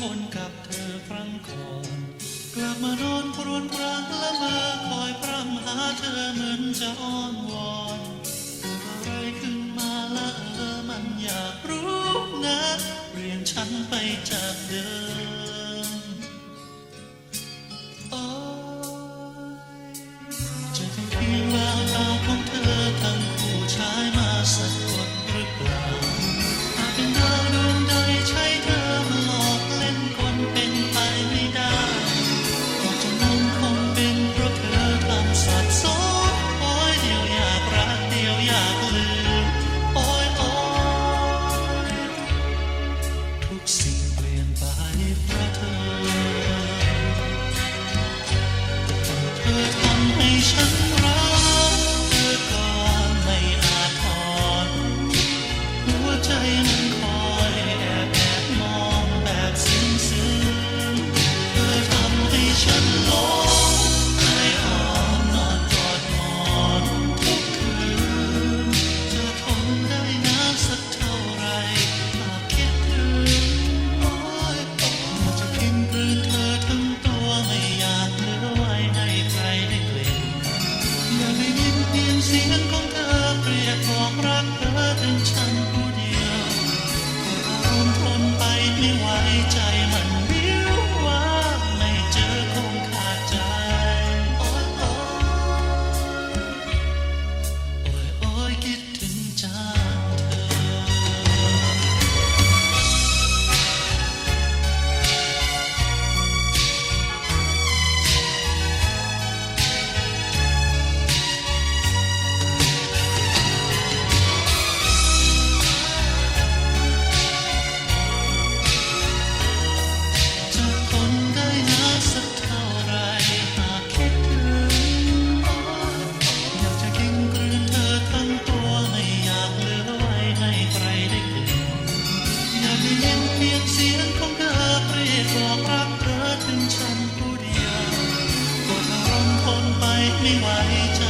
คนกับเธอครั้งก่อน กลับมานอนปรวนปรางละ ใจ me, my child.